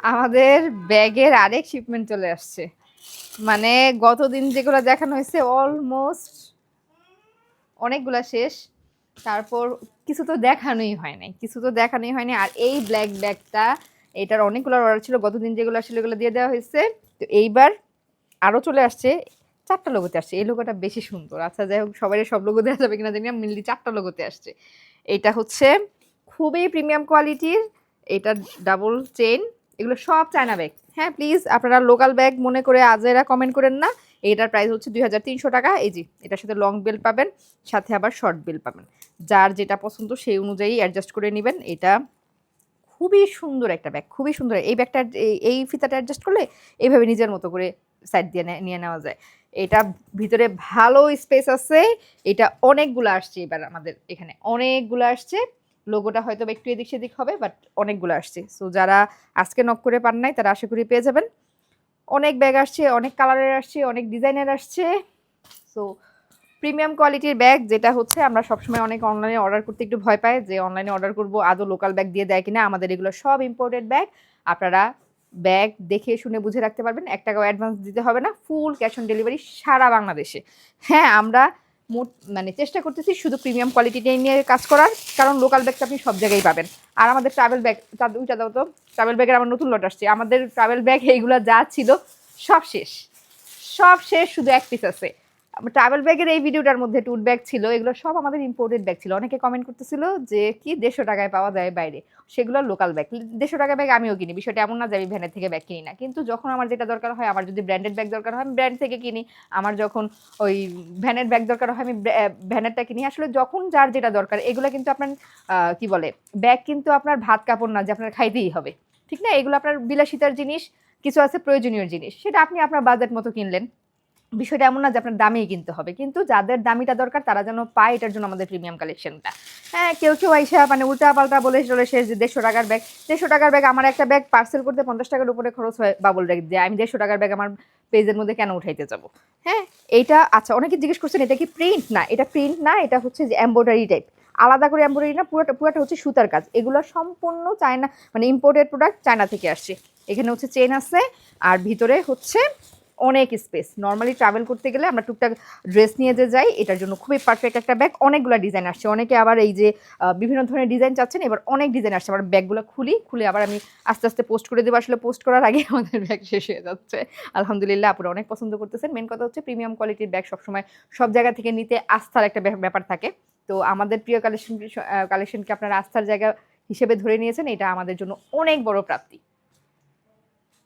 আমাদের ব্যাগের আরেক শিপমেন্ট চলে আসছে। মানে গতদিন যেগুলো দেখানো হয়েছে অলমোস্ট অনেকগুলা শেষ। তারপর কিছু তো দেখানোই হয় নাই, কিছু তো দেখানোই হয়নি। আর এই ব্ল্যাক ব্যাগটা এটার অনেকগুলো অর্ডার ছিল, গতদিন যেগুলো আসলে এগুলো দিয়ে দেওয়া হয়েছে। তো এইবার আরও চলে আসছে, চারটা লোগোতে আসছে। এই লোগোটা বেশি সুন্দর। আচ্ছা যাই হোক সবাই সব লোগো দেওয়া যাবে কিনা জানি না মেনলি চারটা লোগোতে আসছে। এটা হচ্ছে খুবই প্রিমিয়াম কোয়ালিটির এটা ডাবল চেন এগুলো সব চায়না ব্যাগ হ্যাঁ প্লিজ আপনারা লোকাল ব্যাগ মনে করে আজেরা কমেন্ট করেন না। এটার প্রাইস হচ্ছে দুই হাজার তিনশো টাকা। এই জি এটার সাথে লং বেল পাবেন, সাথে আবার শর্ট বেল পাবেন। যার যেটা পছন্দ সেই অনুযায়ী অ্যাডজাস্ট করে নেবেন। এটা খুবই সুন্দর একটা ব্যাগ খুবই সুন্দর। এই ব্যাগটা এই- ফিতাটা অ্যাডজাস্ট করলে এইভাবে নিজের মতো করে সাইড দিয়ে নিয়ে নেওয়া যায়। এটা ভিতরে ভালো স্পেস আছে। এটা অনেকগুলো আসছে এবার আমাদের এখানে। অনেকগুলো আসছে। লোগোটা হয়তো একটু এদিক সেদিক হবে বাট অনেকগুলো আসছে। সো যারা আজকে নক করে পান নাই, তারা আশা করি পেয়ে যাবেন। অনেক ব্যাগ আসছে, অনেক কালারের আসছে, অনেক ডিজাইনের আসছে। সো প্রিমিয়াম কোয়ালিটির ব্যাগ যেটা হচ্ছে আমরা সবসময় অনেক অনলাইনে অর্ডার করতে একটু ভয় পাই যে অনলাইনে অর্ডার করব, আদৌ লোকাল ব্যাগ দিয়ে দেয় কিনা। আমাদের এগুলো সব ইম্পোর্টেড ব্যাগ আপনারা ব্যাগ দেখে শুনে বুঝে রাখতে পারবেন। এক টাকাও অ্যাডভান্স দিতে হবে না। ফুল ক্যাশ অন ডেলিভারি সারা বাংলাদেশে। হ্যাঁ আমরা মোট মানে চেষ্টা করতেছি শুধু প্রিমিয়াম কোয়ালিটিটাই নিয়ে কাজ করার, কারণ লোকাল ব্যাগটা আপনি সব জায়গায় পাবেন। আর আমাদের ট্রাভেল ব্যাগ দুইটা দাও তো ট্রাভেল ব্যাগের আমার নতুন লট আসছে। আমাদের ট্রাভেল ব্যাগ এইগুলো যা ছিল সব শেষ। সব শেষ শুধু এক পিস আছে। ট্রাভেল ব্যাগের এই ভিডিওটার মধ্যে টুট ব্যাগ ছিল, এগুলো সব আমাদের ইম্পোর্টেড ব্যাগ ছিল। অনেকে কমেন্ট করতেছিল যে, কি দেড়শো টাকায় পাওয়া যায় বাইরে? সেগুলো লোকাল ব্যাগ দেড়শো টাকা ব্যাগ আমিও কিনি, বিষয়টা এমন না যে আমি ভ্যানের থেকে ব্যাগ কিনি না। কিন্তু যখন আমার যেটা দরকার হয়, আমার যদি ব্র্যান্ডেড ব্যাগ দরকার হয়, আমি ব্র্যান্ড থেকে কিনি। আমার যখন ওই ভ্যানের ব্যাগ দরকার হয়, আমি ভ্যানেরটা কিনি। আসলে যখন যার যেটা দরকার, এগুলো কিন্তু আপনার কি বলে ব্যাগ কিন্তু আপনার ভাত কাপড় না, যে আপনার খাইতেই হবে। ঠিক না? এগুলো আপনার বিলাসিতার জিনিস, কিছু আছে প্রয়োজনীয় জিনিস। সেটা আপনি আপনার বাজেট মতো কিনলেন। বিষয়টা এমন না যে আপনার দামেই কিনতে হবে, কিন্তু যাদের দামিটা দরকার তারা যেন পায় এটার জন্য আমাদের প্রিমিয়াম কালেকশনটা হ্যাঁ কেউ কেউ আইসা মানে উল্টা পাল্টা বলে চলে শেষ যে দেড়শো টাকার ব্যাগ দেড়শো টাকার ব্যাগ আমার একটা ব্যাগ পার্সেল করতে পঞ্চাশ টাকার উপরে খরচ হয় বাবল ব্যাগ দিয়ে, আমি দেড়শো টাকার ব্যাগ আমার পেজের মধ্যে কেন উঠাইতে যাব? হ্যাঁ এইটা আচ্ছা অনেকে জিজ্ঞেস করছেন, এটা কি প্রিন্ট না, এটা প্রিন্ট না, এটা হচ্ছে যে এম্ব্রয়ডারি টাইপ আলাদা করে এম্ব্রয়ডারি না, পুরোটা পুরোটা হচ্ছে সুতার কাজ। এগুলো সম্পূর্ণ চায়না মানে ইম্পোর্টেড প্রোডাক্ট চায়না থেকে আসছে। এখানে হচ্ছে চেন আছে, আর ভিতরে হচ্ছে অনেক স্পেস নর্মালি ট্রাভেল করতে গেলে আমরা টুকটাক ড্রেস নিয়ে যে যাই, এটার জন্য খুবই পারফেক্ট একটা ব্যাগ অনেকগুলো ডিজাইন আসছে। অনেকে আবার এই যে বিভিন্ন ধরনের ডিজাইন চাচ্ছেন, এবার অনেক ডিজাইন আসছে। আবার ব্যাগগুলো খুলি, খুলে আবার আমি আস্তে আস্তে পোস্ট করে দেবো। আসলে পোস্ট করার আগে আমাদের ব্যাগ শেষ হয়ে যাচ্ছে। আলহামদুলিল্লাহ, আপুরা অনেক পছন্দ করতেছেন। মেন কথা হচ্ছে প্রিমিয়াম কোয়ালিটির ব্যাগ সবসময় সব জায়গা থেকে নিতে আস্থার একটা ব্যাপ- ব্যাপার থাকে। তো আমাদের প্রিয় কালেকশন কালেকশনকে আপনারা আস্থার জায়গা হিসেবে ধরে নিয়েছেন। এটা আমাদের জন্য অনেক বড় প্রাপ্তি।